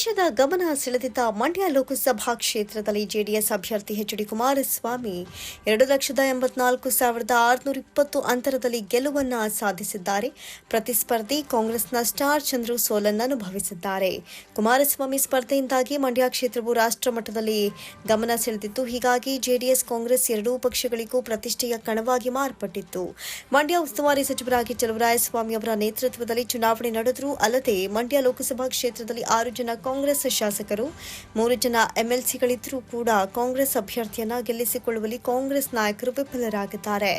ದೇಶದ ಗಮನ ಸೆಳೆದಿದ್ದ ಮಂಡ್ಯ ಲೋಕಸಭಾ ಕ್ಷೇತ್ರದಲ್ಲಿ ಜೆಡಿಎಸ್ ಅಭ್ಯರ್ಥಿ ಎಚ್ ಡಿ ಕುಮಾರಸ್ವಾಮಿ ಎರಡು ಲಕ್ಷದ ಎಂಬತ್ನಾಲ್ಕು ಸಾವಿರದ ಆರುನೂರ ಇಪ್ಪತ್ತು ಅಂತರದಲ್ಲಿ ಗೆಲುವನ್ನ ಸಾಧಿಸಿದ್ದಾರೆ. ಪ್ರತಿಸ್ಪರ್ಧಿ ಕಾಂಗ್ರೆಸ್ನ ಸ್ಟಾರ್ ಚಂದ್ರು ಸೋಲನ್ನು ಅನುಭವಿಸಿದ್ದಾರೆ. ಕುಮಾರಸ್ವಾಮಿ ಸ್ಪರ್ಧೆಯಿಂದಾಗಿ ಮಂಡ್ಯ ಕ್ಷೇತ್ರವು ರಾಷ್ಟ್ರಮಟ್ಟದಲ್ಲಿ ಗಮನ ಸೆಳೆದಿತ್ತು. ಹೀಗಾಗಿ ಜೆಡಿಎಸ್ ಕಾಂಗ್ರೆಸ್ ಎರಡೂ ಪಕ್ಷಗಳಿಗೂ ಪ್ರತಿಷ್ಠೆಯ ಕಣವಾಗಿ ಮಾರ್ಪಟ್ಟಿತ್ತು. ಮಂಡ್ಯ ಉಸ್ತುವಾರಿ ಸಚಿವರಾಗಿ ಚಲುವರಾಯಸ್ವಾಮಿ ಅವರ ನೇತೃತ್ವದಲ್ಲಿ ಚುನಾವಣೆ ನಡೆದರೂ ಅಲ್ಲದೆ ಮಂಡ್ಯ ಲೋಕಸಭಾ ಕ್ಷೇತ್ರದಲ್ಲಿ ಆರು ಜನ ಕಾಂಗ್ರೆಸ್ ಶಾಸಕರು. ಮೂರು ಜನ ಎಂಎಲ್ಸಿಗಳಿದ್ದರೂ ಕೂಡ ಕಾಂಗ್ರೆಸ್ ಅಭ್ಯರ್ಥಿಯನ್ನ ಗೆಲ್ಲಿಸಿಕೊಳ್ಳುವಲ್ಲಿ ಕಾಂಗ್ರೆಸ್ ನಾಯಕರು ವಿಫಲರಾಗಿದ್ದಾರೆ.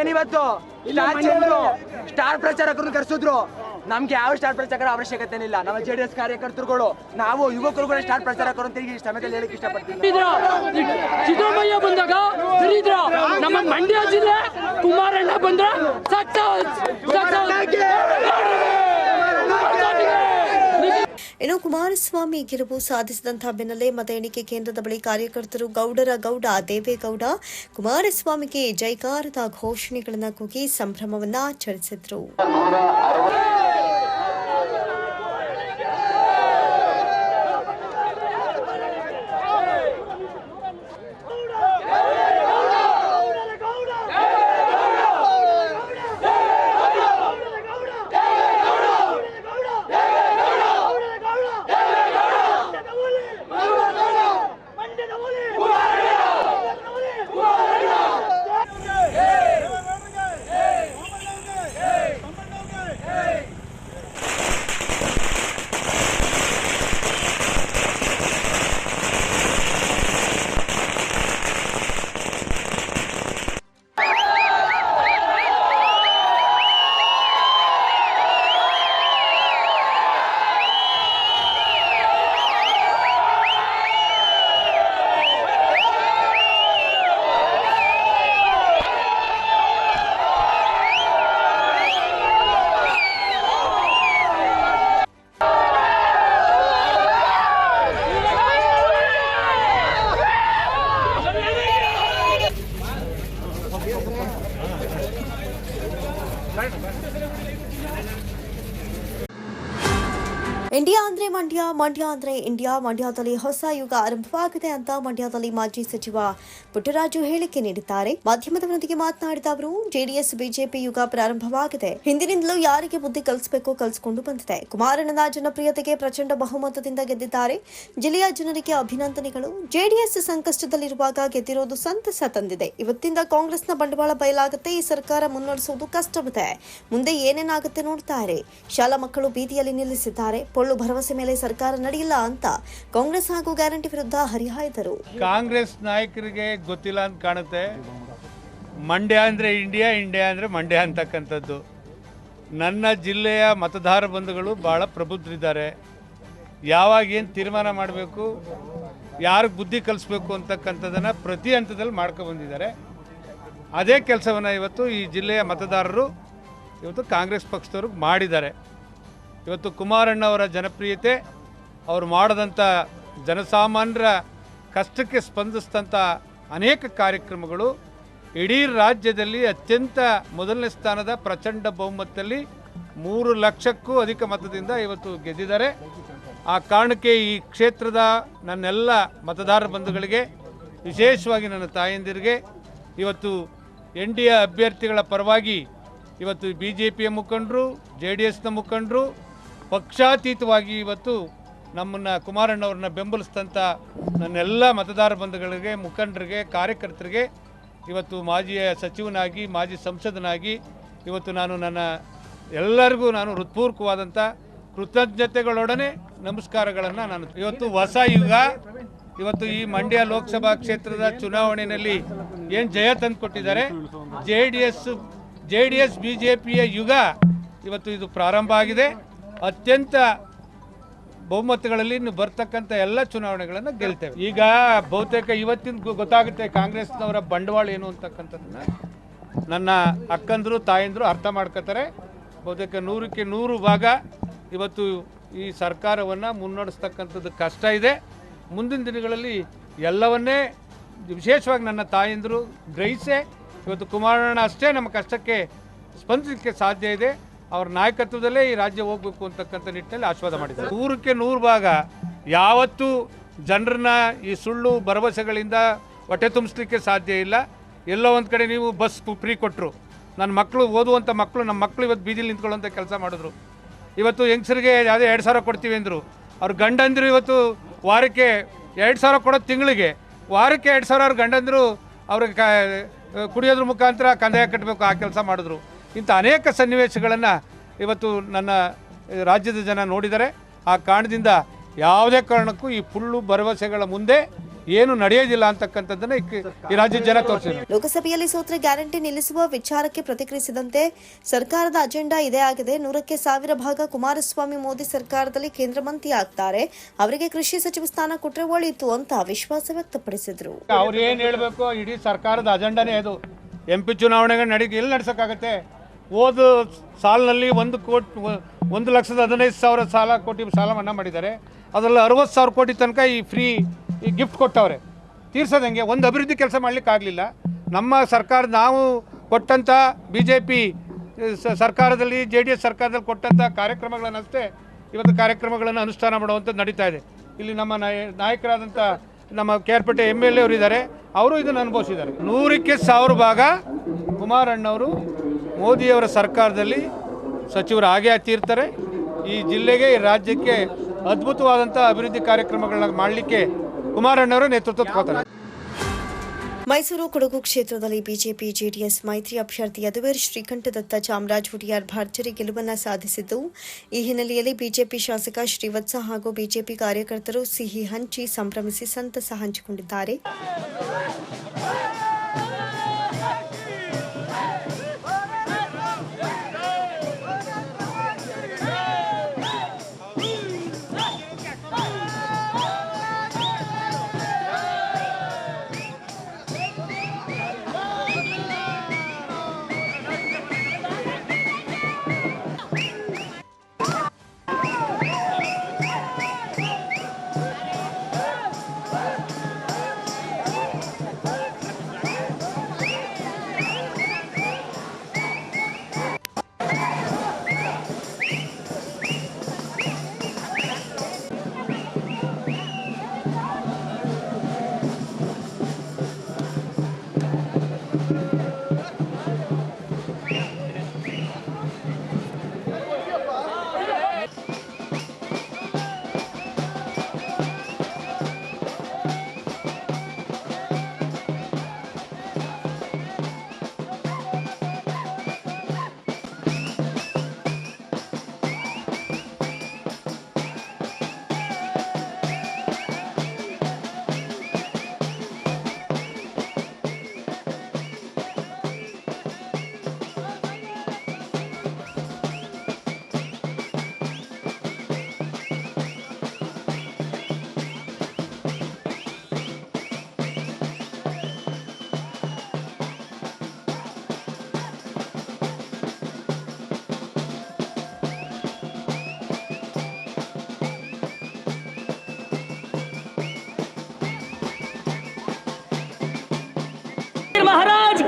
ಏನಿವತ್ತು? ಸ್ಟಾರ್ ಪ್ರಚಾರಕರು ಸ್ಟಾರ್ ಪ್ರಚಾರಕರನ್ನು ಕರೆಸಿದ್ರು. ನಮ್ಗೆ ಯಾವ ಸ್ಟಾರ್ ಪ್ರಚಾರ ಅವಶ್ಯಕತೆ ಇಲ್ಲ ನಮ್ಮ ಜೆ ಡಿ ಎಸ್ ಕಾರ್ಯಕರ್ತರುಗಳು ನಾವು ಯುವಕರುಗಳ ಸ್ಟಾರ್ ಪ್ರಚಾರಕರು ಅಂತ ಈ ಸಮಯದಲ್ಲಿ ಹೇಳಕ್ ಇಷ್ಟಪಡ್ತೀವಿ ಸಿದ್ದರಾಮಯ್ಯ ಬಂದಾಗ ನಮ್ಮ ಮಂಡ್ಯ ಜಿಲ್ಲೆ ಕುಮಾರಣ್ಣ ಬಂದ್ರ ಇನ್ನು ಕುಮಾರಸ್ವಾಮಿ ಗೆಲುವು ಸಾಧಿಸಿದಂತಹ ಬೆನ್ನಲ್ಲೇ ಮತ ಎಣಿಕೆ ಕೇಂದ್ರದ ಬಳಿ ಕಾರ್ಯಕರ್ತರು ಗೌಡರ ಗೌಡ ದೇವೇಗೌಡ ಕುಮಾರಸ್ವಾಮಿಗೆ ಜೈಕಾರದ ಘೋಷಣೆಗಳನ್ನು ಕೂಗಿ ಸಂಭ್ರಮವನ್ನ ಆಚರಿಸಿದ್ರು. ಇಂಡಿಯಾ ಅಂದ್ರೆ ಮಂಡ್ಯ ಮಂಡ್ಯ ಅಂದ್ರೆ ಇಂಡಿಯಾ ಮಂಡ್ಯದಲ್ಲಿ ಹೊಸ ಯುಗ ಆರಂಭವಾಗಿದೆ ಅಂತ ಮಂಡ್ಯದಲ್ಲಿ ಮಾಜಿ ಸಚಿವ ಪುಟ್ಟರಾಜು ಹೇಳಿಕೆ ನೀಡಿದ್ದಾರೆ ಮಾಧ್ಯಮದವರೊಂದಿಗೆ ಮಾತನಾಡಿದ ಅವರು ಜೆಡಿಎಸ್ ಬಿಜೆಪಿ ಯುಗ ಪ್ರಾರಂಭವಾಗಿದೆ ಹಿಂದಿನಿಂದಲೂ ಯಾರಿಗೆ ಬುದ್ಧಿ ಕಲಿಸಬೇಕು ಕಲಿಸಿಕೊಂಡು ಬಂದಿದೆ ಕುಮಾರಣ್ಣನ ಜನಪ್ರಿಯತೆಗೆ ಪ್ರಚಂಡ ಬಹುಮತದಿಂದ ಗೆದ್ದಿದ್ದಾರೆ ಜಿಲ್ಲೆಯ ಜನರಿಗೆ ಅಭಿನಂದನೆಗಳು ಜೆಡಿಎಸ್ ಸಂಕಷ್ಟದಲ್ಲಿರುವಾಗ ಗೆದ್ದಿರೋದು ಸಂತಸ ತಂದಿದೆ ಇವತ್ತಿಂದ ಕಾಂಗ್ರೆಸ್ನ ಬಂಡವಾಳ ಬಯಲಾಗುತ್ತೆ ಈ ಸರ್ಕಾರ ಮುನ್ನಡೆಸುವುದು ಕಷ್ಟವಿದೆ. ಮುಂದೆ ಏನೇನಾಗುತ್ತೆ ನೋಡ್ತಾರೆ. ಶಾಲಾ ಮಕ್ಕಳು ಬೀದಿಯಲ್ಲಿ ನಿಲ್ಲಿಸಿದ್ದಾರೆ. ಪೊಳ್ಳು ಭರವಸೆ ಮೇಲೆ ಸರ್ಕಾರ ನಡೆಯಿಲ್ಲ ಅಂತ ಕಾಂಗ್ರೆಸ್ ಹಾಗೂ ಗ್ಯಾರಂಟಿ ವಿರುದ್ಧ ಹರಿಹಾಯ್ದರು. ಕಾಂಗ್ರೆಸ್ ನಾಯಕರಿಗೆ ಗೊತ್ತಿಲ್ಲ ಅಂತ ಕಾಣುತ್ತೆ. ಮಂಡ್ಯ ಅಂದರೆ ಇಂಡಿಯಾ ಇಂಡಿಯಾ ಅಂದರೆ ಮಂಡ್ಯ ಅಂತಕ್ಕಂಥದ್ದು. ನನ್ನ ಜಿಲ್ಲೆಯ ಮತದಾರ ಬಂಧುಗಳು ಭಾಳ ಪ್ರಬುದ್ಧರಿದ್ದಾರೆ. ಯಾವಾಗ ಏನು ತೀರ್ಮಾನ ಮಾಡಬೇಕು, ಯಾರಿಗೆ ಬುದ್ಧಿ ಕಲಿಸ್ಬೇಕು ಅಂತಕ್ಕಂಥದ್ದನ್ನು ಪ್ರತಿ ಹಂತದಲ್ಲಿ ಮಾಡ್ಕೊಬಂದಿದ್ದಾರೆ ಅದೇ ಕೆಲಸವನ್ನು ಇವತ್ತು ಈ ಜಿಲ್ಲೆಯ ಮತದಾರರು, ಇವತ್ತು ಕಾಂಗ್ರೆಸ್ ಪಕ್ಷದವ್ರಿಗೆ ಮಾಡಿದ್ದಾರೆ. ಇವತ್ತು ಕುಮಾರಣ್ಣವರ ಜನಪ್ರಿಯತೆ, ಅವರು ಮಾಡಿದಂಥ ಜನಸಾಮಾನ್ಯರ ಕಷ್ಟಕ್ಕೆ ಸ್ಪಂದಿಸಿದಂಥ ಅನೇಕ ಕಾರ್ಯಕ್ರಮಗಳು ಇಡೀ ರಾಜ್ಯದಲ್ಲಿ ಅತ್ಯಂತ ಮೊದಲನೇ ಸ್ಥಾನದ ಪ್ರಚಂಡ ಬಹುಮತದಲ್ಲಿ ಮೂರು ಲಕ್ಷಕ್ಕೂ ಅಧಿಕ ಮತದಿಂದ ಇವತ್ತು ಗೆದ್ದಿದ್ದಾರೆ. ಆ ಕಾರಣಕ್ಕೆ ಈ ಕ್ಷೇತ್ರದ ನನ್ನೆಲ್ಲ ಮತದಾರ ಬಂಧುಗಳಿಗೆ, ವಿಶೇಷವಾಗಿ ನನ್ನ ತಾಯಂದಿರಿಗೆ, ಇವತ್ತು ಎನ್ ಡಿ ಎ ಅಭ್ಯರ್ಥಿಗಳ ಪರವಾಗಿ ಇವತ್ತು ಬಿ ಜೆ ಪಿಯ ಮುಖಂಡರು, ಜೆ ಡಿ ಎಸ್ನ ಮುಖಂಡರು ಪಕ್ಷಾತೀತವಾಗಿ ಇವತ್ತು ನಮ್ಮನ್ನು ಕುಮಾರಣ್ಣವ್ರನ್ನ ಬೆಂಬಲಿಸಿದಂಥ ನನ್ನೆಲ್ಲ ಮತದಾರ ಬಂಧುಗಳಿಗೆ, ಮುಖಂಡರಿಗೆ, ಕಾರ್ಯಕರ್ತರಿಗೆ, ಇವತ್ತು ಮಾಜಿ ಸಚಿವನಾಗಿ, ಮಾಜಿ ಸಂಸದನಾಗಿ, ಇವತ್ತು ನಾನು ನನ್ನ ಎಲ್ಲರಿಗೂ ನಾನು ಹೃತ್ಪೂರ್ವಕವಾದಂಥ ಕೃತಜ್ಞತೆಗಳೊಡನೆ ನಮಸ್ಕಾರಗಳನ್ನು ನಾನು ಇವತ್ತು ಹೊಸ ಯುಗ, ಇವತ್ತು ಈ ಮಂಡ್ಯ ಲೋಕಸಭಾ ಕ್ಷೇತ್ರದ ಚುನಾವಣೆಯಲ್ಲಿ ಏನು ಜಯ ತಂದುಕೊಟ್ಟಿದ್ದಾರೆ J D S, J D S, B J ಪಿಯ ಯುಗ ಇವತ್ತು ಇದು ಪ್ರಾರಂಭ ಆಗಿದೆ. ಅತ್ಯಂತ ಬಹುಮತಗಳಲ್ಲಿ ಇನ್ನು ಬರ್ತಕ್ಕಂಥ ಎಲ್ಲ ಚುನಾವಣೆಗಳನ್ನು ಗೆಲ್ತೇವೆ. ಈಗ ಬಹುತೇಕ ಇವತ್ತಿನ ಗೊತ್ತಾಗುತ್ತೆ ಕಾಂಗ್ರೆಸ್ನವರ ಬಂಡವಾಳ ಏನು ಅಂತಕ್ಕಂಥದ್ದನ್ನ. ನನ್ನ ಅಕ್ಕಂದರು, ತಾಯಂದರು ಅರ್ಥ ಮಾಡ್ಕೋತಾರೆ. ಬಹುತೇಕ ನೂರಕ್ಕೆ ನೂರು ಭಾಗ ಇವತ್ತು ಈ ಸರ್ಕಾರವನ್ನು ಮುನ್ನಡೆಸ್ತಕ್ಕಂಥದ್ದು ಕಷ್ಟ ಇದೆ. ಮುಂದಿನ ದಿನಗಳಲ್ಲಿ ಎಲ್ಲವನ್ನೇ ವಿಶೇಷವಾಗಿ ನನ್ನ ತಾಯಂದರು ಗ್ರಹಿಸೇ. ಇವತ್ತು ಕುಮಾರಣ್ಣ ಅಷ್ಟೇ ನಮ್ಮ ಕಷ್ಟಕ್ಕೆ ಸ್ಪಂದಿಸಲಿಕ್ಕೆ ಸಾಧ್ಯ ಇದೆ. ಅವರ ನಾಯಕತ್ವದಲ್ಲೇ ಈ ರಾಜ್ಯ ಹೋಗಬೇಕು ಅಂತಕ್ಕಂಥ ನಿಟ್ಟಿನಲ್ಲಿ ಆಶೀರ್ವಾದ ಮಾಡಿದ್ದಾರೆ. ನೂರಕ್ಕೆ ನೂರು ಭಾಗ. ಯಾವತ್ತೂ ಜನರನ್ನ ಈ ಸುಳ್ಳು ಭರವಸೆಗಳಿಂದ ಹೊಟ್ಟೆ ತುಂಬಿಸ್ಲಿಕ್ಕೆ ಸಾಧ್ಯ ಇಲ್ಲ. ಎಲ್ಲೋ ಒಂದು ಕಡೆ ನೀವು ಬಸ್ ಫ್ರೀ ಕೊಟ್ಟರು ನನ್ನ ಮಕ್ಕಳು ಓದುವಂಥ ಮಕ್ಕಳು ನಮ್ಮ ಮಕ್ಕಳು ಇವತ್ತು ಬೀದಿಲಿ ನಿಂತ್ಕೊಳ್ಳುವಂಥ ಕೆಲಸ ಮಾಡಿದ್ರು. ಇವತ್ತು ಹೆಂಗಸರಿಗೆ ಯಾವುದೇ ಎರಡು ಸಾವಿರ ಕೊಡ್ತೀವಿ ಅಂದರು. ಅವ್ರ ಗಂಡಂದಿರು ಇವತ್ತು ವಾರಕ್ಕೆ ಎರಡು ಸಾವಿರ ಕೊಡೋದು ತಿಂಗಳಿಗೆ. ವಾರಕ್ಕೆ ಎರಡು ಸಾವಿರ ಅವ್ರ ಗಂಡಂದಿರು ಅವ್ರಿಗೆ ಕುಡಿಯೋದ್ರ ಮುಖಾಂತರ ಕಂದಾಯ ಕಟ್ಟಬೇಕು ಆ ಕೆಲಸ ಮಾಡಿದ್ರು. ಇಂಥ ಅನೇಕ ಸನ್ನಿವೇಶಗಳನ್ನು ಇವತ್ತು ನನ್ನ ರಾಜ್ಯದ ಜನ ನೋಡಿದರೆ ಆ ಕಾರಣದಿಂದ ಯಾವುದೇ ಕಾರಣಕ್ಕೂ ಈ ಪುಳ್ಳು ಭರವಸೆಗಳ ಮುಂದೆ ಏನು ನಡೆಯೋದಿಲ್ಲ ಅಂತಕ್ಕಂಥದ್ದನ್ನ ಈ ರಾಜ್ಯ ರಾಜ್ಯದ ಜನ ತೋರಿಸಿದ್ರು ಲೋಕಸಭೆಯಲ್ಲಿ ಸೋತ್ರೆ ಗ್ಯಾರಂಟಿ ನಿಲ್ಲಿಸುವ ವಿಚಾರಕ್ಕೆ ಪ್ರತಿಕ್ರಿಯಿಸಿದಂತೆ ಸರ್ಕಾರದ ಅಜೆಂಡಾ ಇದೇ ಆಗಿದೆ. ನೂರಕ್ಕೆ ಸಾವಿರ ಭಾಗ ಕುಮಾರಸ್ವಾಮಿ ಮೋದಿ ಸರ್ಕಾರದಲ್ಲಿ ಕೇಂದ್ರ ಮಂತ್ರಿ ಆಗ್ತಾರೆ. ಅವರಿಗೆ ಕೃಷಿ ಸಚಿವ ಸ್ಥಾನ ಕೊಟ್ಟರೆ ಒಳಿತು ಅಂತ ವಿಶ್ವಾಸ ವ್ಯಕ್ತಪಡಿಸಿದ್ರು. ಅವ್ರು ಏನ್ ಹೇಳ್ಬೇಕು? ಇಡೀ ಸರ್ಕಾರದ ಅಜೆಂಡಾನೇ ಅದು. ಎಂಪಿ ಪಿ ನಡೆಗೆ ನಡೀಗೆ ಎಲ್ಲಿ ನಡ್ಸೋಕ್ಕಾಗತ್ತೆ? ಹೋದ ಸಾಲಿನಲ್ಲಿ ಒಂದು ಕೋಟಿ ಒಂದು ಲಕ್ಷದ ಹದಿನೈದು ಸಾವಿರ ಸಾಲ, ಕೋಟಿ ಸಾಲ ಮನ್ನಾ ಮಾಡಿದ್ದಾರೆ. ಅದರಲ್ಲಿ ಅರವತ್ತು ಸಾವಿರ ಕೋಟಿ ತನಕ ಈ ಫ್ರೀ ಈ ಗಿಫ್ಟ್ ಕೊಟ್ಟವ್ರೆ. ತೀರ್ಸೋದು ಹೆಂಗೆ ಒಂದು ಅಭಿವೃದ್ಧಿ ಕೆಲಸ ಮಾಡಲಿಕ್ಕಾಗಲಿಲ್ಲ ನಮ್ಮ ಸರ್ಕಾರ, ನಾವು ಕೊಟ್ಟಂಥ ಬಿ ಜೆ ಪಿ ಸರ್ಕಾರದಲ್ಲಿ, ಜೆ ಡಿ ಎಸ್ ಸರ್ಕಾರದಲ್ಲಿ ಕೊಟ್ಟಂಥ ಕಾರ್ಯಕ್ರಮಗಳನ್ನಷ್ಟೇ ಇವತ್ತು ಕಾರ್ಯಕ್ರಮಗಳನ್ನು ಅನುಷ್ಠಾನ ಮಾಡುವಂಥದ್ದು ನಡೀತಾ ಇದೆ. ಇಲ್ಲಿ ನಮ್ಮ ನಾಯ, ನಾಯಕರಾದಂಥ ನಮ್ಮ ಕೇರ್ಪೇಟೆ ಎಂ ಎಲ್ ಇದ್ದಾರೆ, ಅವರು ಇದನ್ನು ಅನುಭವಿಸಿದ್ದಾರೆ. ನೂರಕ್ಕೆ ಸಾವಿರ ಭಾಗ ಕುಮಾರಣ್ಣವರು ಮೋದಿಯವರ ಸರ್ಕಾರದಲ್ಲಿ ಸಚಿವರು ಹಾಗೆ ತೀರ್ತಾರೆ ಈ ಜಿಲ್ಲೆಗೆ, ಈ ರಾಜ್ಯಕ್ಕೆ ಅದ್ಭುತವಾದಂಥ ಅಭಿವೃದ್ಧಿ ಕಾರ್ಯಕ್ರಮಗಳನ್ನ ಮಾಡಲಿಕ್ಕೆ ಕುಮಾರಣ್ಣವರು ನೇತೃತ್ವ ತಗೋತಾರೆ. ಮೈಸೂರು ಕೊಡಗು ಕ್ಷೇತ್ರದಲ್ಲಿ ಬಿಜೆಪಿ ಜೆಡಿಎಸ್ ಮೈತ್ರಿ ಅಭ್ಯರ್ಥಿ ಯದುವೀರ್ ಶ್ರೀಕಂಠದತ್ತ ಚಾಮರಾಜ್ ಹುಡಿಯಾರ್ ಭರ್ಜರಿ ಗೆಲುವನ್ನ ಸಾಧಿಸಿದ್ದು, ಈ ಹಿನ್ನೆಲೆಯಲ್ಲಿ ಬಿಜೆಪಿ ಶಾಸಕ ಶ್ರೀವತ್ಸ ಹಾಗೂ ಬಿಜೆಪಿ ಕಾರ್ಯಕರ್ತರು ಸಿಹಿ ಹಂಚಿ ಸಂಭ್ರಮಿಸಿ ಸಂತಸ ಹಂಚಿಕೊಂಡಿದ್ದಾರೆ.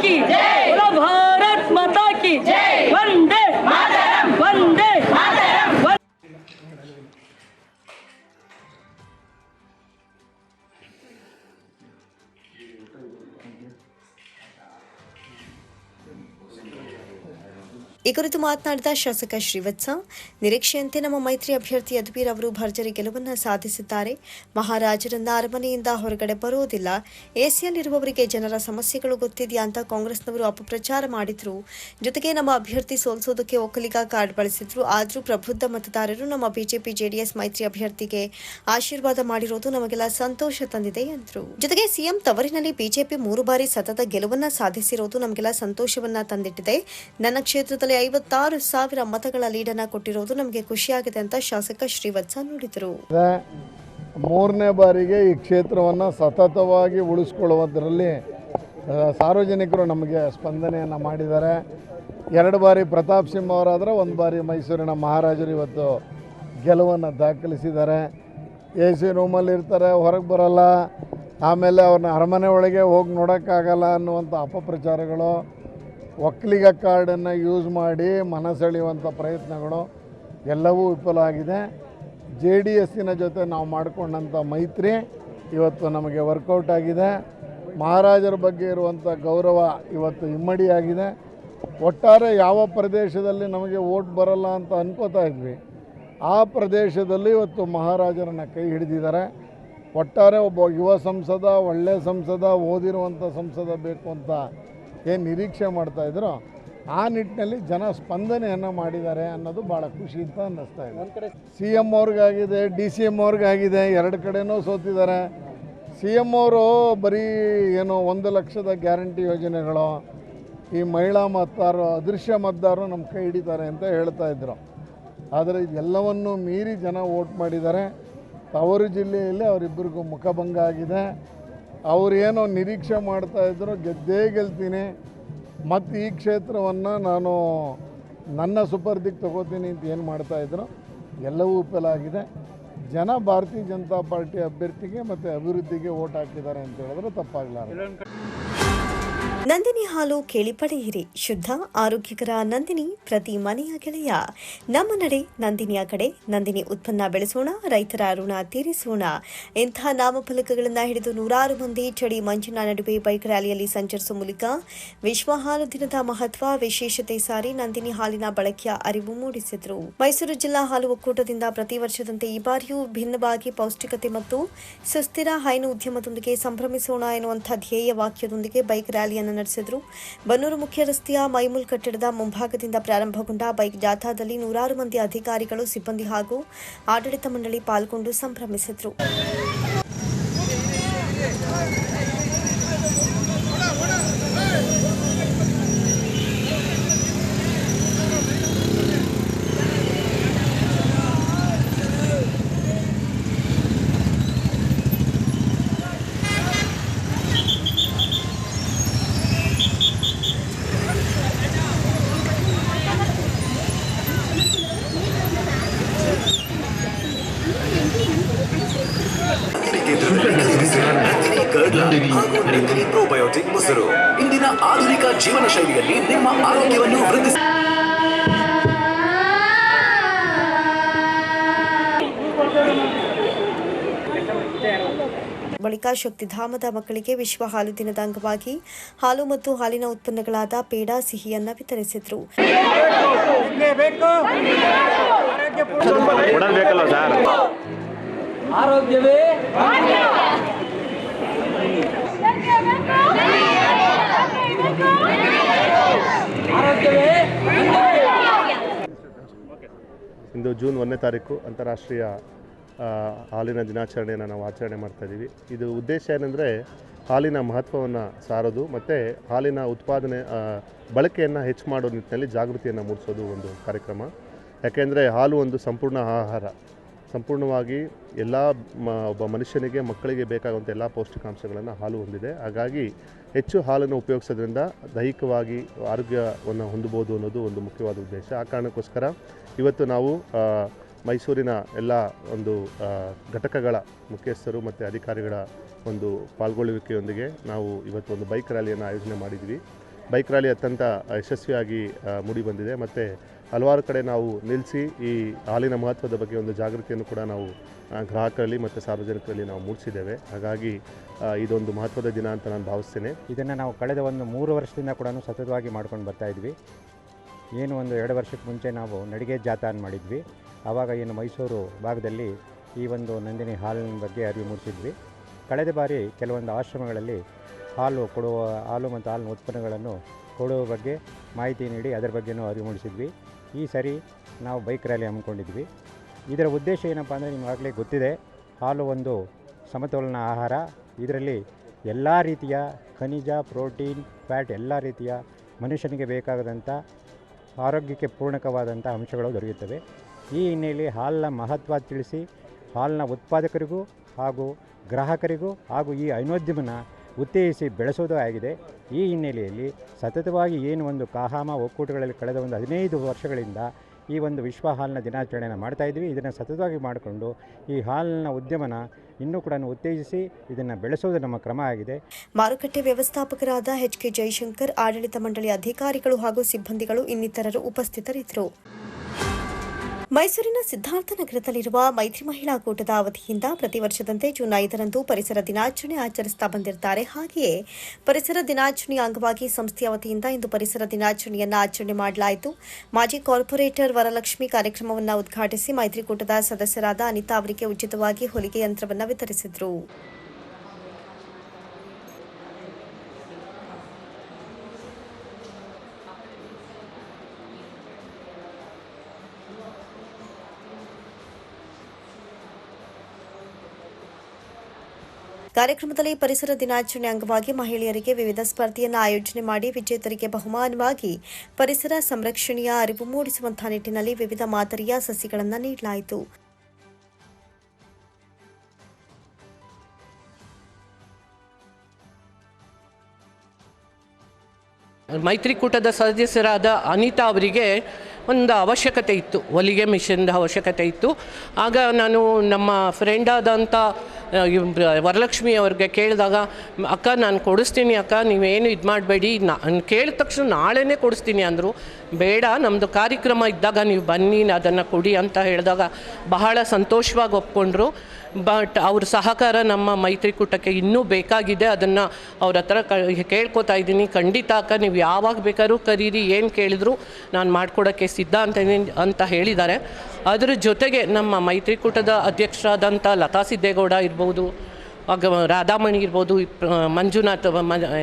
কি ಕುರಿತು ಮಾತನಾಡಿದ ಶಾಸಕ ಶ್ರೀವತ್ಸ, ನಿರೀಕ್ಷೆಯಂತೆ ನಮ್ಮ ಮೈತ್ರಿ ಅಭ್ಯರ್ಥಿ ಯದುವೀರ್ ಅವರು ಭರ್ಜರಿ ಗೆಲುವನ್ನ ಸಾಧಿಸಿದ್ದಾರೆ. ಮಹಾರಾಜರನ್ನ ಅರಮನೆಯಿಂದ ಹೊರಗಡೆ ಬರುವುದಿಲ್ಲ. ಎಸಿಯಲ್ಲಿರುವವರಿಗೆ ಜನರ ಸಮಸ್ಯೆಗಳು ಗೊತ್ತಿದೆಯಾ ಅಂತ ಕಾಂಗ್ರೆಸ್ನವರು ಅಪಪ್ರಚಾರ ಮಾಡಿದ್ರು. ಜೊತೆಗೆ ನಮ್ಮ ಅಭ್ಯರ್ಥಿ ಸೋಲಿಸೋದಕ್ಕೆ ಒಕ್ಕಲಿಗ ಕಾರ್ಡ್ ಬಳಸಿದ್ರು. ಆದರೂ ಪ್ರಬುದ್ಧ ಮತದಾರರು ನಮ್ಮ ಬಿಜೆಪಿ, ಜೆಡಿಎಸ್ ಮೈತ್ರಿ ಅಭ್ಯರ್ಥಿಗೆ ಆಶೀರ್ವಾದ ಮಾಡಿರೋದು ನಮಗೆಲ್ಲ ಸಂತೋಷ ತಂದಿದೆ ಎಂದರು. ಜೊತೆಗೆ ಸಿಎಂ ತವರಿನಲ್ಲಿ ಬಿಜೆಪಿ ಮೂರು ಬಾರಿ ಸತತ ಗೆಲುವನ್ನ ಸಾಧಿಸಿರೋದು ನಮಗೆಲ್ಲ ಸಂತೋಷವನ್ನ ತಂದಿಟ್ಟಿದೆ. ನನ್ನ ಕ್ಷೇತ್ರದಲ್ಲಿ ಐವತ್ತಾರು ಸಾವಿರ ಮತಗಳ ಲೀಡನ್ನ ಕೊಟ್ಟಿರೋದು ನಮಗೆ ಖುಷಿಯಾಗಿದೆ ಅಂತ ಶಾಸಕ ಶ್ರೀವತ್ಸ ನುಡಿದರು. ಮೂರನೇ ಬಾರಿಗೆ ಈ ಕ್ಷೇತ್ರವನ್ನು ಸತತವಾಗಿ ಉಳಿಸ್ಕೊಳ್ಳುವುದರಲ್ಲಿ ಸಾರ್ವಜನಿಕರು ನಮಗೆ ಸ್ಪಂದನೆಯನ್ನು ಮಾಡಿದ್ದಾರೆ. ಎರಡು ಬಾರಿ ಪ್ರತಾಪ್ ಸಿಂಹ ಅವರಾದರೆ ಒಂದು ಬಾರಿ ಮೈಸೂರಿನ ಮಹಾರಾಜರು ಇವತ್ತು ಗೆಲುವನ್ನು ದಾಖಲಿಸಿದ್ದಾರೆ. ಎ ಸಿ ರೂಮಲ್ಲಿ ಇರ್ತಾರೆ, ಹೊರಗೆ ಬರಲ್ಲ. ಆಮೇಲೆ ಅವ್ರನ್ನ ಅರಮನೆ ಒಳಗೆ ಹೋಗಿ ನೋಡೋಕ್ಕಾಗಲ್ಲ ಅನ್ನುವಂಥ ಅಪಪ್ರಚಾರಗಳು. ಒಕ್ಕಲಿಗ ಕಾರ್ಡನ್ನು ಯೂಸ್ ಮಾಡಿ ಮನಸೆಳೆಯುವಂಥ ಪ್ರಯತ್ನಗಳು ಎಲ್ಲವೂ ವಿಫಲ ಆಗಿದೆ ಜೆ ಡಿ ಎಸ್ಸಿನ ಜೊತೆ ನಾವು ಮಾಡಿಕೊಂಡಂಥ ಮೈತ್ರಿ ಇವತ್ತು ನಮಗೆ ವರ್ಕೌಟ್ ಆಗಿದೆ. ಮಹಾರಾಜರ ಬಗ್ಗೆ ಇರುವಂಥ ಗೌರವ ಇವತ್ತು ಇಮ್ಮಡಿಯಾಗಿದೆ ಒಟ್ಟಾರೆ ಯಾವ ಪ್ರದೇಶದಲ್ಲಿ ನಮಗೆ ಓಟ್ ಬರಲ್ಲ ಅಂತ ಅನ್ಕೋತಾ ಇದ್ವಿ. ಆ ಪ್ರದೇಶದಲ್ಲಿ ಇವತ್ತು ಮಹಾರಾಜರನ್ನ ಕೈ ಹಿಡಿದಿದ್ದಾರೆ. ಒಟ್ಟಾರೆ ಒಬ್ಬ ಯುವ ಸಂಸದ ಒಳ್ಳೆಯ ಸಂಸದ, ಓದಿರುವಂಥ ಸಂಸದ ಬೇಕು ಅಂತ ಏನು ನಿರೀಕ್ಷೆ ಮಾಡ್ತಾಯಿದ್ರು ಆ ನಿಟ್ಟಿನಲ್ಲಿ ಜನ ಸ್ಪಂದನೆಯನ್ನು ಮಾಡಿದ್ದಾರೆ ಅನ್ನೋದು ಭಾಳ ಖುಷಿ ಅಂತ ಅನ್ನಿಸ್ತಾ ಇದೆ. ಸಿ ಎಂ ಅವ್ರಿಗಾಗಿದೆ ಡಿ ಸಿ ಎಂ ಅವ್ರಿಗಾಗಿದೆ ಎರಡು ಕಡೆನೂ ಸೋತಿದ್ದಾರೆ. ಸಿ ಎಂ ಅವರು ಬರೀ ಏನು ಒಂದು ಲಕ್ಷದ ಗ್ಯಾರಂಟಿ ಯೋಜನೆಗಳು ಈ ಮಹಿಳಾ ಮತದಾರರು ಅದೃಶ್ಯ ಮತದಾರರು ನಮ್ಮ ಕೈ ಹಿಡಿತಾರೆ ಅಂತ ಹೇಳ್ತಾ ಇದ್ರು. ಆದರೆ ಇದೆಲ್ಲವನ್ನು ಮೀರಿ ಜನ ವೋಟ್ ಮಾಡಿದ್ದಾರೆ. ತವರು ಜಿಲ್ಲೆಯಲ್ಲಿ ಅವರಿಬ್ಬರಿಗೂ ಮುಖಭಂಗ ಆಗಿದೆ. ಅವರೇನೋ ನಿರೀಕ್ಷೆ ಮಾಡ್ತಾಯಿದ್ರು ಗೆದ್ದೇ ಗೆಲ್ತೀನಿ. ಮತ್ತು ಈ ಕ್ಷೇತ್ರವನ್ನು ನಾನು ನನ್ನ ಸುಪರ್ದಿಗೆ ತಗೋತೀನಿ ಅಂತ ಏನು ಮಾಡ್ತಾಯಿದ್ರು ಎಲ್ಲವೂ ಉಪಲಾಗಿದೆ ಜನ ಭಾರತೀಯ ಜನತಾ ಪಾರ್ಟಿ ಅಭ್ಯರ್ಥಿಗೆ ಮತ್ತು ಅಭಿವೃದ್ಧಿಗೆ ಓಟ್ ಹಾಕಿದ್ದಾರೆ ಅಂತ ಹೇಳಿದ್ರೆ ತಪ್ಪಾಗಲಾರದು. ನಂದಿನಿ ಹಾಲು ಕೇಳಿ ಪಡೆಯಿರಿ. ಶುದ್ಧ, ಆರೋಗ್ಯಕರ ನಂದಿನಿ ಪ್ರತಿ ಮನೆಯ ಗೆಳೆಯ. ನಮ್ಮ ನಡೆ ನಂದಿನಿಯ ಕಡೆ. ನಂದಿನಿ ಉತ್ಪನ್ನ ಬೆಳೆಸೋಣ, ರೈತರ ಋಣ ತೀರಿಸೋಣ. ಇಂಥ ನಾಮಫಲಕಗಳನ್ನು ಹಿಡಿದು ನೂರಾರು ಮಂದಿ ಚಳಿ ಮಂಜಿನ ನಡುವೆ ಬೈಕ್ ರ್ಯಾಲಿಯಲ್ಲಿ ಸಂಚರಿಸುವ ಮೂಲಕ ವಿಶ್ವ ಹಾಲು ದಿನದ ಮಹತ್ವ, ವಿಶೇಷತೆ ಸಾರಿ ನಂದಿನಿ ಹಾಲಿನ ಬಳಕೆಯ ಅರಿವು ಮೂಡಿಸಿದರು. ಮೈಸೂರು ಜಿಲ್ಲಾ ಹಾಲು ಒಕ್ಕೂಟದಿಂದ ಪ್ರತಿ ವರ್ಷದಂತೆ ಈ ಬಾರಿಯೂ ಭಿನ್ನವಾಗಿ ಪೌಷ್ಟಿಕತೆ ಮತ್ತು ಸುಸ್ಥಿರ ಹೈನು ಉದ್ಯಮದೊಂದಿಗೆ ಸಂಭ್ರಮಿಸೋಣ ಎನ್ನುವಂಥ ಧ್ಯೇಯ ವಾಕ್ಯದೊಂದಿಗೆ ಬೈಕ್ ರ್ಯಾಲಿಯನ್ನು ನಡೆಸಿದರು. ಬನ್ನೂರು ಮುಖ್ಯ ರಸ್ತೆಯ ಮೈಮೂಲ್ ಕಟ್ಟಡದ ಮುಂಭಾಗದಿಂದ ಪ್ರಾರಂಭಗೊಂಡ ಬೈಕ್ ಜಾಥಾದಲ್ಲಿ ನೂರಾರು ಮಂದಿ ಅಧಿಕಾರಿಗಳು, ಸಿಬ್ಬಂದಿ ಹಾಗೂ ಆಡಳಿತ ಮಂಡಳಿ ಪಾಲ್ಗೊಂಡು ಸಂಭ್ರಮಿಸಿದರು. ಬಳಿಕ ಶಕ್ತಿಧಾಮದ ಮಕ್ಕಳಿಗೆ ವಿಶ್ವ ಹಾಲು ದಿನದ ಅಂಗವಾಗಿ ಹಾಲು ಮತ್ತು ಹಾಲಿನ ಉತ್ಪನ್ನಗಳಾದ ಪೇಡ ಸಿಹಿಯನ್ನ ವಿತರಿಸಿದ್ರು. ಇಂದು ಜೂನ್ ಒಂದನೇ ತಾರೀಕು ಅಂತಾರಾಷ್ಟ್ರೀಯ ಹಾಲಿನ ದಿನಾಚರಣೆಯನ್ನು ನಾವು ಆಚರಣೆ ಮಾಡ್ತಾ ಇದ್ದೀವಿ. ಇದು ಉದ್ದೇಶ ಏನಂದರೆ ಹಾಲಿನ ಮಹತ್ವವನ್ನು ಸಾರೋದು ಮತ್ತು ಹಾಲಿನ ಉತ್ಪಾದನೆ ಬಳಕೆಯನ್ನು ಹೆಚ್ಚು ಮಾಡೋ ನಿಟ್ಟಿನಲ್ಲಿ ಜಾಗೃತಿಯನ್ನು ಮೂಡಿಸೋದು ಒಂದು ಕಾರ್ಯಕ್ರಮ. ಯಾಕೆಂದರೆ ಹಾಲು ಒಂದು ಸಂಪೂರ್ಣ ಆಹಾರ. ಸಂಪೂರ್ಣವಾಗಿ ಎಲ್ಲ ಮ, ಒಬ್ಬ ಮನುಷ್ಯನಿಗೆ, ಮಕ್ಕಳಿಗೆ ಬೇಕಾಗುವಂಥ ಎಲ್ಲ ಪೌಷ್ಟಿಕಾಂಶಗಳನ್ನು ಹಾಲು ಹೊಂದಿದೆ. ಹಾಗಾಗಿ ಹೆಚ್ಚು ಹಾಲನ್ನು ಉಪಯೋಗಿಸೋದ್ರಿಂದ ದೈಹಿಕವಾಗಿ ಆರೋಗ್ಯವನ್ನು ಹೊಂದಬೋದು ಅನ್ನೋದು ಒಂದು ಮುಖ್ಯವಾದ ಉದ್ದೇಶ. ಆ ಕಾರಣಕ್ಕೋಸ್ಕರ ಇವತ್ತು ನಾವು ಮೈಸೂರಿನ ಎಲ್ಲ ಒಂದು ಘಟಕಗಳ ಮುಖ್ಯಸ್ಥರು ಮತ್ತು ಅಧಿಕಾರಿಗಳ ಒಂದು ಪಾಲ್ಗೊಳ್ಳುವಿಕೆಯೊಂದಿಗೆ ನಾವು ಇವತ್ತು ಒಂದು ಬೈಕ್ ರ್ಯಾಲಿಯನ್ನು ಆಯೋಜನೆ ಮಾಡಿದ್ವಿ ಬೈಕ್ ರ್ಯಾಲಿ ಅತ್ಯಂತ ಯಶಸ್ವಿಯಾಗಿ ಮೂಡಿ ಮೂಡಿಬಂದಿದೆ ಮತ್ತು ಹಲವಾರು ಕಡೆ ನಾವು ನಿಲ್ಲಿಸಿ ಈ ಹಾಲಿನ ಮಹತ್ವದ ಬಗ್ಗೆ ಒಂದು ಜಾಗೃತಿಯನ್ನು ಕೂಡ ನಾವು ಗ್ರಾಹಕರಲ್ಲಿ ಮತ್ತು ಸಾರ್ವಜನಿಕರಲ್ಲಿ ನಾವು ಮೂಡಿಸಿದ್ದೇವೆ. ಹಾಗಾಗಿ ಇದೊಂದು ಮಹತ್ವದ ದಿನ ಅಂತ ನಾನು ಭಾವಿಸ್ತೇನೆ. ಇದನ್ನು ನಾವು ಕಳೆದ ಒಂದು ಮೂರು ವರ್ಷದಿಂದ ಕೂಡ ಸತತವಾಗಿ ಮಾಡ್ಕೊಂಡು ಬರ್ತಾ ಇದ್ವಿ ಏನು ಒಂದು ಎರಡು ವರ್ಷಕ್ಕೆ ಮುಂಚೆ ನಾವು ನಡಿಗೆ ಜಾಥಾನ್ ಮಾಡಿದ್ವಿ. ಆವಾಗ ಏನು ಮೈಸೂರು ಭಾಗದಲ್ಲಿ ಈ ಒಂದು ನಂದಿನಿ ಹಾಲಿನ ಬಗ್ಗೆ ಅರಿವು ಮೂಡಿಸಿದ್ವಿ. ಕಳೆದ ಬಾರಿ ಕೆಲವೊಂದು ಆಶ್ರಮಗಳಲ್ಲಿ ಹಾಲು ಕೊಡುವ, ಹಾಲು ಮತ್ತು ಹಾಲಿನ ಉತ್ಪನ್ನಗಳನ್ನು ಕೊಡುವ ಬಗ್ಗೆ ಮಾಹಿತಿ ನೀಡಿ ಅದರ ಬಗ್ಗೆನೂ ಅರಿವು ಮೂಡಿಸಿದ್ವಿ. ಈ ಸರಿ ನಾವು ಬೈಕ್ ರ್ಯಾಲಿ ಹಮ್ಮಿಕೊಂಡಿದ್ವಿ. ಇದರ ಉದ್ದೇಶ ಏನಪ್ಪ ಅಂದರೆ ನಿಮಗಾಗಲೇ ಗೊತ್ತಿದೆ, ಹಾಲು ಒಂದು ಸಮತೋಲನ ಆಹಾರ. ಇದರಲ್ಲಿ ಎಲ್ಲ ರೀತಿಯ ಖನಿಜ, ಪ್ರೋಟೀನ್, ಫ್ಯಾಟ್ ಎಲ್ಲ ರೀತಿಯ ಮನುಷ್ಯನಿಗೆ ಬೇಕಾಗದಂಥ ಆರೋಗ್ಯಕ್ಕೆ ಪೂರ್ಣಕವಾದಂಥ ಅಂಶಗಳು ದೊರೆಯುತ್ತವೆ. ಈ ಹಿನ್ನೆಲೆಯಲ್ಲಿ ಹಾಲಿನ ಮಹತ್ವ ತಿಳಿಸಿ ಹಾಲಿನ ಉತ್ಪಾದಕರಿಗೂ ಹಾಗೂ ಗ್ರಾಹಕರಿಗೂ ಹಾಗೂ ಈ ಹೈನೋದ್ಯಮನ ಉತ್ತೇಜಿಸಿ ಬೆಳೆಸೋದು ಆಗಿದೆ. ಈ ಹಿನ್ನೆಲೆಯಲ್ಲಿ ಸತತವಾಗಿ ಏನು ಒಂದು ಕಾಹಾಮ ಒಕ್ಕೂಟಗಳಲ್ಲಿ ಕಳೆದ ಒಂದು ಹದಿನೈದು ವರ್ಷಗಳಿಂದ ಈ ಒಂದು ವಿಶ್ವ ಹಾಲಿನ ದಿನಾಚರಣೆಯನ್ನು ಮಾಡ್ತಾ ಇದ್ವಿ. ಇದನ್ನು ಸತತವಾಗಿ ಮಾಡಿಕೊಂಡು ಈ ಹಾಲಿನ ಉದ್ಯಮನ ಇನ್ನೂ ಕೂಡ ಉತ್ತೇಜಿಸಿ ಇದನ್ನು ಬೆಳೆಸೋದು ನಮ್ಮ ಕ್ರಮ ಆಗಿದೆ. ಮಾರುಕಟ್ಟೆ ವ್ಯವಸ್ಥಾಪಕರಾದ ಎಚ್ ಕೆ ಜೈಶಂಕರ್, ಆಡಳಿತ ಮಂಡಳಿ ಅಧಿಕಾರಿಗಳು ಹಾಗೂ ಸಿಬ್ಬಂದಿಗಳು ಇನ್ನಿತರರು ಉಪಸ್ಥಿತರಿದ್ದರು. ಮೈಸೂರಿನ ಸಿದ್ಧಾರ್ಥನಗರದಲ್ಲಿರುವ ಮೈತ್ರಿ ಮಹಿಳಾ ಕೂಟದ ಅವಧಿಯಿಂದ ಪ್ರತಿ ವರ್ಷದಂತೆ ಜೂನ್ ಐದರಂದು ಪರಿಸರ ದಿನಾಚರಣೆ ಆಚರಿಸ್ತಾ ಬಂದಿರ್ತಾರೆ. ಹಾಗೆಯೇ ಪರಿಸರ ದಿನಾಚರಣೆಯ ಅಂಗವಾಗಿ ಸಂಸ್ಥೆಯ ವತಿಯಿಂದ ಇಂದು ಪರಿಸರ ದಿನಾಚರಣೆಯನ್ನು ಆಚರಣೆ ಮಾಡಲಾಯಿತು. ಮಾಜಿ ಕಾರ್ಪೊರೇಟರ್ ವರಲಕ್ಷ್ಮಿ ಕಾರ್ಯಕ್ರಮವನ್ನು ಉದ್ಘಾಟಿಸಿ ಮೈತ್ರಿಕೂಟದ ಸದಸ್ಯರಾದ ಅನಿತಾ ಅವರಿಗೆ ಉಚಿತವಾಗಿ ಹೊಲಿಗೆ ಯಂತ್ರವನ್ನು ವಿತರಿಸಿದರು. ಕಾರ್ಯಕ್ರಮದಲ್ಲಿ ಪರಿಸರ ದಿನಾಚರಣೆ ಅಂಗವಾಗಿ ಮಹಿಳೆಯರಿಗೆ ವಿವಿಧ ಸ್ಪರ್ಧೆಯನ್ನು ಆಯೋಜನೆ ಮಾಡಿ ವಿಜೇತರಿಗೆ ಬಹುಮಾನವಾಗಿ ಪರಿಸರ ಸಂರಕ್ಷಣೆಯ ಅರಿವು ಮೂಡಿಸುವಂತಹ ನಿಟ್ಟಿನಲ್ಲಿ ವಿವಿಧ ಮಾದರಿಯ ಸಸಿಗಳನ್ನು ನೀಡಲಾಯಿತು. ಮೈತ್ರಿಕೂಟದ ಸದಸ್ಯರಾದ ಅನಿತಾ ಅವರಿಗೆ ಒಂದು ಅವಶ್ಯಕತೆ ಇತ್ತು. ಹೊಲಿಗೆ ಮಿಷಿನ್ದ ಅವಶ್ಯಕತೆ ಇತ್ತು. ಆಗ ನಾನು ನಮ್ಮ ಫ್ರೆಂಡ್ ಆದಂಥ ವರಲಕ್ಷ್ಮಿ ಅವ್ರಿಗೆ ಕೇಳಿದಾಗ, ಅಕ್ಕ, ನಾನು ಕೊಡಿಸ್ತೀನಿ ಅಕ್ಕ, ನೀವೇನು ಇದು ಮಾಡಬೇಡಿ. ನಾನು ಕೇಳಿದ ತಕ್ಷಣ ನಾಳೆನೇ ಕೊಡಿಸ್ತೀನಿ ಅಂದರು. ಬೇಡ ನಮ್ಮದು ಕಾರ್ಯಕ್ರಮ ಇದ್ದಾಗ ನೀವು ಬನ್ನಿ, ಅದನ್ನು ಕೊಡಿ ಅಂತ ಹೇಳಿದಾಗ ಬಹಳ ಸಂತೋಷವಾಗಿ ಒಪ್ಕೊಂಡ್ರು. ಬಟ್ ಅವ್ರ ಸಹಕಾರ ನಮ್ಮ ಮೈತ್ರಿಕೂಟಕ್ಕೆ ಇನ್ನೂ ಬೇಕಾಗಿದೆ. ಅದನ್ನು ಅವ್ರ ಹತ್ರ ಕ, ಕೇಳ್ಕೊತಾ ಇದ್ದೀನಿ. ಖಂಡಿತ ಅಕ್ಕ, ನೀವು ಯಾವಾಗ ಬೇಕಾದ್ರೂ ಕರೀರಿ. ಏನು ಕೇಳಿದ್ರು ನಾನು ಮಾಡಿಕೊಡೋಕ್ಕೆ ಸಿದ್ಧ ಅಂತ ಅಂತ ಹೇಳಿದ್ದಾರೆ. ಅದರ ಜೊತೆಗೆ ನಮ್ಮ ಮೈತ್ರಿಕೂಟದ ಅಧ್ಯಕ್ಷರಾದಂಥ ಲತಾ ಸಿದ್ದೇಗೌಡ ಇರ್ಬೋದು, ಆಗ ರಾಧಾಮಣಿ ಇರ್ಬೋದು ಮಂಜುನಾಥ್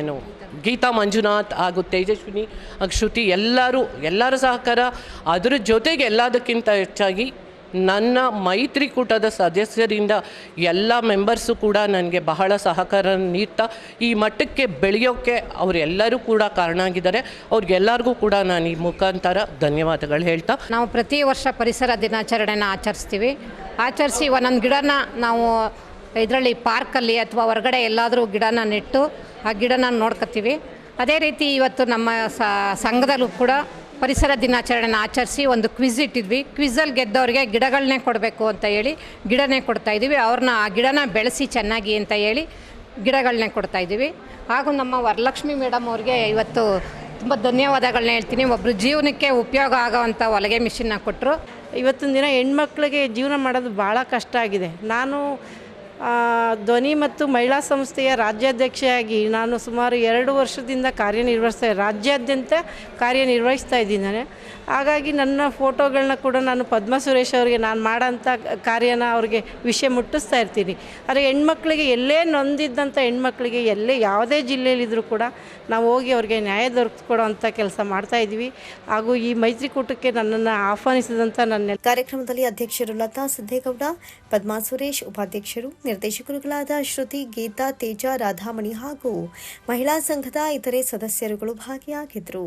ಏನು, ಗೀತಾ ಮಂಜುನಾಥ್ ಹಾಗೂ ತೇಜಸ್ವಿನಿ ಹಾಗೂ ಶ್ರುತಿ, ಎಲ್ಲರೂ, ಎಲ್ಲರ ಸಹಕಾರ. ಅದರ ಜೊತೆಗೆ ಎಲ್ಲದಕ್ಕಿಂತ ಹೆಚ್ಚಾಗಿ ನನ್ನ ಮೈತ್ರಿಕೂಟದ ಸದಸ್ಯರಿಂದ ಎಲ್ಲ ಮೆಂಬರ್ಸು ಕೂಡ ನನಗೆ ಬಹಳ ಸಹಕಾರ ನೀಡ್ತಾ, ಈ ಮಟ್ಟಕ್ಕೆ ಬೆಳೆಯೋಕ್ಕೆ ಅವರೆಲ್ಲರೂ ಕೂಡ ಕಾರಣ ಆಗಿದ್ದಾರೆ. ಅವ್ರಿಗೆಲ್ಲರಿಗೂ ಕೂಡ ನಾನು ಈ ಮುಖಾಂತರ ಧನ್ಯವಾದಗಳು ಹೇಳ್ತಾ. ನಾವು ಪ್ರತಿ ವರ್ಷ ಪರಿಸರ ದಿನಾಚರಣೆನ ಆಚರಿಸ್ತೀವಿ. ಆಚರಿಸಿ ಒಂದೊಂದು ಗಿಡನ ನಾವು ಇದರಲ್ಲಿ ಪಾರ್ಕಲ್ಲಿ ಅಥವಾ ಹೊರಗಡೆ ಎಲ್ಲಾದರೂ ಗಿಡನ ನೆಟ್ಟು ಆ ಗಿಡನ ನೋಡ್ಕೊತೀವಿ ಅದೇ ರೀತಿ ಇವತ್ತು ನಮ್ಮ ಸಂಘದಲ್ಲೂ ಕೂಡ ಪರಿಸರ ದಿನಾಚರಣೆನ ಆಚರಿಸಿ ಒಂದು ಕ್ವಿಝ್ ಇಟ್ಟಿದ್ವಿ. ಕ್ವಿಝಲ್ಲಿ ಗೆದ್ದವ್ರಿಗೆ ಗಿಡಗಳನ್ನೇ ಕೊಡಬೇಕು ಅಂತ ಹೇಳಿ ಗಿಡನೇ ಕೊಡ್ತಾ ಇದ್ದೀವಿ. ಅವ್ರನ್ನ ಆ ಗಿಡನ ಬೆಳೆಸಿ ಚೆನ್ನಾಗಿ ಅಂತ ಹೇಳಿ ಗಿಡಗಳನ್ನೇ ಕೊಡ್ತಾ ಇದ್ದೀವಿ. ಹಾಗೂ ನಮ್ಮ ವರಲಕ್ಷ್ಮಿ ಮೇಡಮ್ ಅವ್ರಿಗೆ ಇವತ್ತು ತುಂಬ ಧನ್ಯವಾದಗಳನ್ನ ಹೇಳ್ತೀನಿ. ಒಬ್ಬರು ಜೀವನಕ್ಕೆ ಉಪಯೋಗ ಆಗೋವಂಥ ಹೊಲಿಗೆ ಮಿಷಿನ್ನ ಕೊಟ್ಟರು ಇವತ್ತಿನ ದಿನ ಹೆಣ್ಮಕ್ಳಿಗೆ ಜೀವನ ಮಾಡೋದು ಭಾಳ ಕಷ್ಟ ಆಗಿದೆ. ನಾನು ಧ್ವನಿ ಮತ್ತು ಮಹಿಳಾ ಸಂಸ್ಥೆಯ ರಾಜ್ಯಾಧ್ಯಕ್ಷೆಯಾಗಿ ನಾನು ಸುಮಾರು ಎರಡು ವರ್ಷದಿಂದ ಕಾರ್ಯನಿರ್ವಹಿಸ್ತಾ ರಾಜ್ಯಾದ್ಯಂತ ಕಾರ್ಯನಿರ್ವಹಿಸ್ತಾ ಇದ್ದೀನಿ ಹಾಗಾಗಿ ನನ್ನ ಫೋಟೋಗಳನ್ನ ಕೂಡ ನಾನು ಪದ್ಮ ಸುರೇಶ್ ಅವರಿಗೆ ನಾನು ಮಾಡೋಂಥ ಕಾರ್ಯನ ಅವ್ರಿಗೆ ವಿಷಯ ಮುಟ್ಟಿಸ್ತಾ ಇರ್ತೀನಿ. ಆದರೆ ಹೆಣ್ಮಕ್ಳಿಗೆ ಎಲ್ಲೇ ನೊಂದಿದ್ದಂಥ ಹೆಣ್ಮಕ್ಳಿಗೆ ಎಲ್ಲೇ ಯಾವುದೇ ಜಿಲ್ಲೆಯಲ್ಲಿದ್ದರೂ ಕೂಡ ನಾವು ಹೋಗಿ ಅವ್ರಿಗೆ ನ್ಯಾಯ ದೊರಕಿಸ್ಕೊಡೋ ಅಂಥ ಕೆಲಸ ಮಾಡ್ತಾ ಇದ್ದೀವಿ. ಹಾಗೂ ಈ ಮೈತ್ರಿಕೂಟಕ್ಕೆ ನನ್ನನ್ನು ಆಹ್ವಾನಿಸಿದಂಥ ನನ್ನ ಕಾರ್ಯಕ್ರಮದಲ್ಲಿ ಅಧ್ಯಕ್ಷರು ಲತಾ ಸಿದ್ದೇಗೌಡ ಪದ್ಮಾ ಸುರೇಶ್ ಉಪಾಧ್ಯಕ್ಷರು, ನಿರ್ದೇಶಕರುಗಳಾದ ಶ್ರುತಿ, ಗೀತಾ, ತೇಜ, ರಾಧಾಮಣಿ ಹಾಗೂ ಮಹಿಳಾ ಸಂಘದ ಇತರೆ ಸದಸ್ಯರುಗಳು ಭಾಗಿಯಾಗಿದ್ದರು.